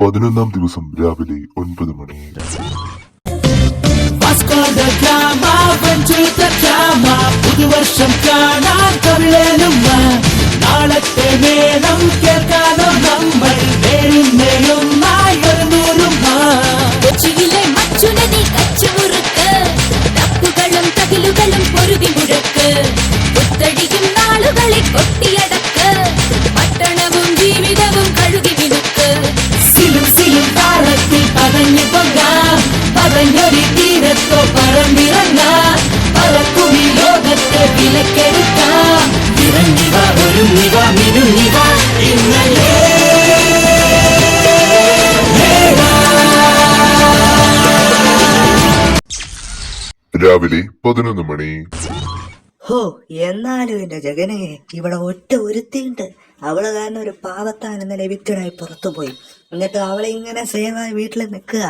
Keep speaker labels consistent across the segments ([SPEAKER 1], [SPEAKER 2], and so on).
[SPEAKER 1] പതിനൊന്നാം ദിവസം രാവിലെ ഒൻപത് മണി.
[SPEAKER 2] പുതുവർഷം കാണാൻ
[SPEAKER 3] പുത്തടിയും നാളുകളെ കൊട്ടിയടക്ക്. പട്ടണവും ജീവിതവും കഴുകി മിനുക്ക്
[SPEAKER 2] സിലും സിലും താളത്തിൽ പതഞ്ഞു പൊങ്ങാം. പതഞ്ഞൊരു തീരത്തോ പറന്നിറങ്ങാം പറക്കുമി ലോകത്തെ വിലക്കെടുക്കാം. ഇറങ്ങിവ ഒരുങ്ങിവ മിനുങ്ങിവ. ഇന്നലെ
[SPEAKER 1] രാവിലെ പതിനൊന്ന് മണി.
[SPEAKER 4] ഹോ എന്നാലും എന്റെ ജഗനെ ഇവിടെ ഒറ്റ ഒരുത്തിയുണ്ട്. അവൾ കാരണം ഒരു പാവത്താൻ ഇന്നലെ വിക്ടറായി പുറത്തു പോയി എന്നിട്ട് അവളെ ഇങ്ങനെ സേവായി വീട്ടിൽ നിൽക്കുക.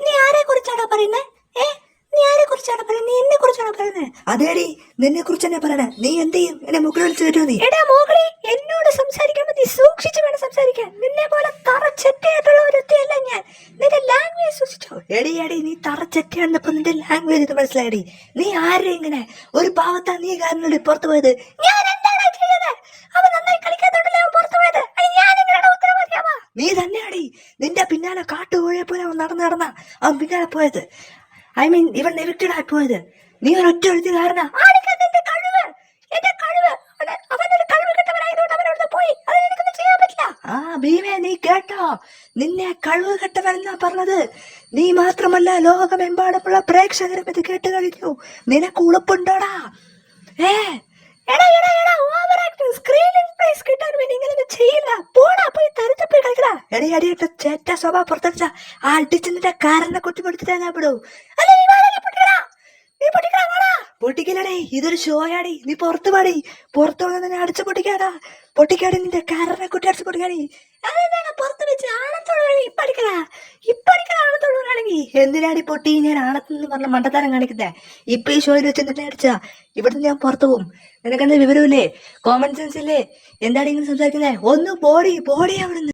[SPEAKER 4] നീ ആരെ കുറിച്ചാണോ പറയുന്നത് ഏ? നീ ആരെ കുറിച്ചാണോ പറയുന്നത് നീ എന്നെ കുറിച്ചാണോ പറയുന്നത് അതേടി നിന്നെ കുറിച്ച് തന്നെ പറയണേ. നീ എന്ത് ചെയ്യും? എന്നെ മുകളിൽ വിളിച്ചു നീ? എടാ മോകളെ എന്നോട് സംസാരിക്കുമ്പോൾ എടി എടി നീ തറച്ചെറ്റയാണെന്നപ്പോ നിന്റെ ലാംഗ്വേജ് ഇത് മനസ്സിലായടി. നീ ആരെ ഇങ്ങനെ? ഒരു പാവത്താ നീ കാരണം പുറത്തു പോയത്? ഞാൻ നീ തന്നെയാടി. നിന്റെ പിന്നാലെ കാട്ടുകോഴിയെ പോലെ അവൻ നടന്നു നടന്ന അവൻ പിന്നാലെ പോയത്. ഐ മീൻ ഇവൻ എവിക്റ്റഡ് ആയി പോയത്. നീ ഒരു ഒറ്റ എഴുതി കാരണം എന്റെ കഴിവ് എന്റെ കഴിവ് അവന് അവനൊരു കഴിവ് കെട്ടവനായതുകൊണ്ട് അവൻ അവിടുന്ന് പോയി അതിന് എനിക്കൊന്നും ചെയ്യാൻ പറ്റില്ല ആ ഭീമേ നീ കേട്ടോ? നിന്നെ കഴിവ് കെട്ടവരെന്നാ പറഞ്ഞത്. നീ മാത്രമല്ല ലോകമെമ്പാടുമുള്ള പ്രേക്ഷകരും ഇത് കേട്ട് കഴിഞ്ഞു. നിനക്ക് ഉളുപ്പുണ്ടോടാ? ഏ എടാ എടാ എടാ ഓവർ കിട്ടാൻ വേണ്ടി ഇങ്ങനെ പോടാ പോയി ഞാൻ അല്ല നീ വാടാ ഇതൊരു ഷോ ഷോയാടി നീ പുറത്ത് പാടി. പുറത്ത് വന്ന് തന്നെ അടിച്ച പൊട്ടിക്കാടാ. പൊട്ടിക്കാടി നിന്റെ കാരനെ കുട്ടി അടിച്ച പൊട്ടിക്കാടി. അതെന്താണ് പുറത്ത് വെച്ച് ആണത്തോടാണെങ്കിൽ ഇപ്പടിക്കടാ ഇപ്പടിക്കടാ ആണത്തോടാണെങ്കിൽ എന്തിനാടി പൊട്ടി? ഞാൻ ആണത്തെന്ന് പറഞ്ഞ മണ്ടത്തരം കാണിക്കുന്നേ. ഇപ്പൊ ഈ ഷോയിൽ വെച്ച് നിന്നെ അടിച്ചാ. ഇവിടുന്ന് ഞാൻ പുറത്തു പോകും നിനക്കെന്താ വിവരമില്ലേ? കോമൺ സെൻസ് ഇല്ലേ? എന്താടി ഇങ്ങനെ സംസാരിക്കുന്നേ? ഒന്ന് പോടി പോടി അവിടുന്ന്.